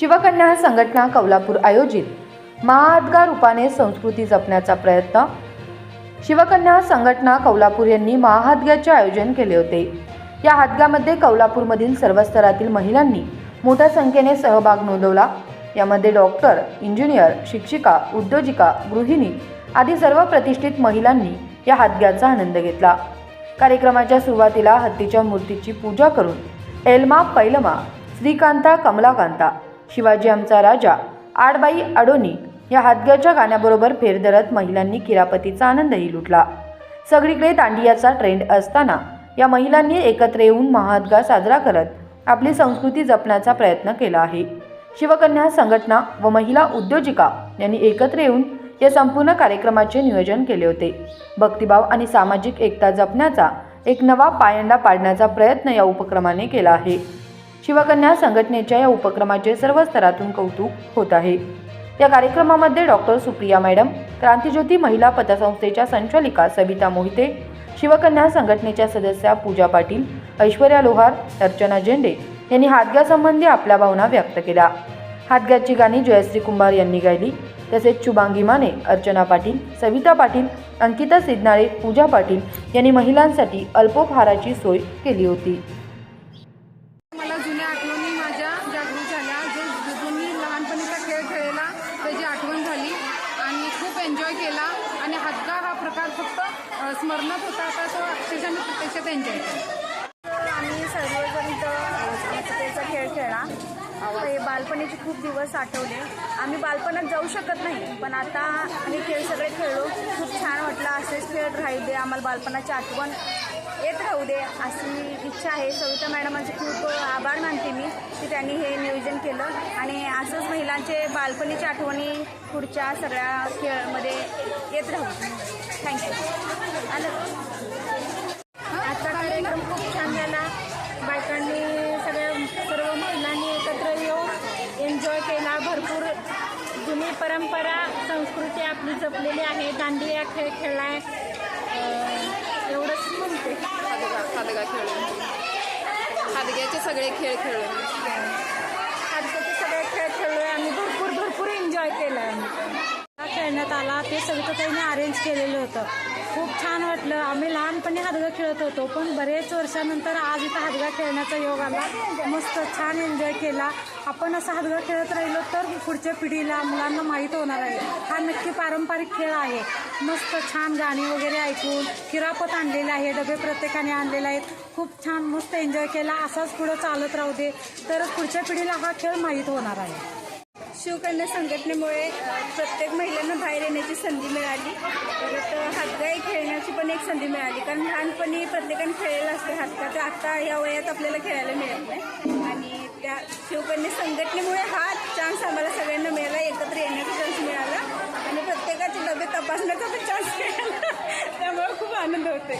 शिवकन्या संघटना कौलापूर आयोजित. महाअदगा रूपाने संस्कृती जपण्याचा प्रयत्न. शिवकन्या संघटना कौलापूर यांनी महाहादग्याचे आयोजन केले होते. या हादग्यामध्ये कौलापूरमधील सर्व स्तरातील महिलांनी मोठ्या संख्येने सहभाग नोंदवला. यामध्ये डॉक्टर इंजिनियर शिक्षिका उद्योजिका गृहिणी आदी सर्व प्रतिष्ठित महिलांनी या हादग्याचा आनंद घेतला. कार्यक्रमाच्या सुरुवातीला हत्तीच्या मूर्तीची पूजा करून एल्मा पैलमा श्रीकांता कमलाकांता शिवाजी आमचा राजा आडबाई अडोनी या हादग्याच्या गाण्याबरोबर फेरधरत महिलांनी किरापतीचा आनंदही लुटला. सगळीकडे दांडियाचा ट्रेंड असताना या महिलांनी एकत्र येऊन महादगा साजरा करत आपली संस्कृती जपण्याचा प्रयत्न केला आहे. शिवकन्या संघटना व महिला उद्योजिका यांनी एकत्र येऊन या संपूर्ण कार्यक्रमाचे नियोजन केले होते. भक्तिभाव आणि सामाजिक एकता जपण्याचा एक नवा पायंडा पाडण्याचा प्रयत्न या उपक्रमाने केला आहे. शिवकन्या संघटनेच्या या उपक्रमाचे सर्व स्तरातून कौतुक होत आहे. या कार्यक्रमामध्ये डॉक्टर सुप्रिया मॅडम क्रांतिज्योती महिला पतसंस्थेच्या संचालिका सविता मोहिते शिवकन्या संघटनेच्या सदस्या पूजा पाटील ऐश्वर्या लोहार अर्चना झेंडे यांनी हादग्यासंबंधी आपल्या भावना व्यक्त केल्या. हादग्याची गाणी जयश्री कुंभार यांनी गायली तसेच शुभांगी माने अर्चना पाटील सविता पाटील अंकिता सिद्नाळे पूजा पाटील यांनी महिलांसाठी अल्पोपहाराची सोय केली होती. आठवणी माझ्या जागृत झाल्या. जो जुनी लहानपणीचा खेळ खेळला त्याची आठवण झाली आणि खूप एन्जॉय केला. आणि हातगार हा प्रकार फक्त स्मरणात होता. आता तो अक्षरशः मी प्रत्यक्षात एन्जॉय केला आम्ही सर्वजण खेळ खेळला. हे बालपणीचे खूप दिवस आठवले. आम्ही बालपणात जाऊ शकत नाही पण आता आम्ही खेळ सगळे खेळलो. खूप छान वाटलं. असेच खेळ राहिले. आम्हाला बालपणाची आठवण येत राहू दे अशी इच्छा आहे. सविता मॅडमांचे खूप आभार मानते मी की त्यांनी हे नियोजन केलं. आणि असंच महिलांचे बालपणीच्या आठवणी पुढच्या सगळ्या खेळमध्ये येत राहू. थँक्यू आलं. आजचा कार्यक्रम खूप छान झाला. बायकांनी सगळ्या सर्व महिलांनी एकत्र येऊन एन्जॉय केला. भरपूर जुनी परंपरा संस्कृती आपली जपलेली आहे. दांडिया खेळ खेळला आहे एवढंच म्हणते. हादगा हादगा खेळून. हादग्याचे सगळे खेळ खेळून. हादग्याचे सगळे खेळ खेळलोय आम्ही. भरपूर भरपूर एन्जॉय केलं आम्ही. खेळण्यात आला. ते सगळं सविताताईने अरेंज केलेलं होतं. खूप छान वाटलं. आम्ही लहानपणी हादगा खेळत होतो पण बरेच वर्षानंतर आज इथं हादगा खेळण्याचा योग आला. मस्त छान एन्जॉय केला. आपण असं हादगा खेळत राहिलो तर पुढच्या पिढीला मुलांना माहीत होणार आहे. हा नक्की पारंपरिक खेळ आहे. मस्त छान गाणी वगैरे ऐकून किरापत आणलेला आहे डबे प्रत्येकाने आणलेले आहेत. खूप छान मस्त एन्जॉय केला. असाच पुढं चालत राहू दे. तरच पुढच्या पिढीला हा खेळ माहीत होणार आहे. शिवकन्या संघटनेमुळे प्रत्येक महिलांना बाहेर येण्याची संधी मिळाली. परत हातगाई खेळण्याची पण एक संधी मिळाली. कारण लहानपणी प्रत्येकाने खेळलेलं असते हातका तर आत्ता या वयात आपल्याला खेळायला मिळत नाही. आणि त्या शिवकन्या संघटनेमुळे हा चान्स आम्हाला सगळ्यांना मिळाला. एकत्र येण्याचा चान्स मिळाला. आणि प्रत्येकाचे डबे तपासण्याचा पण चान्स मिळाला. त्यामुळे खूप आनंद होतोय.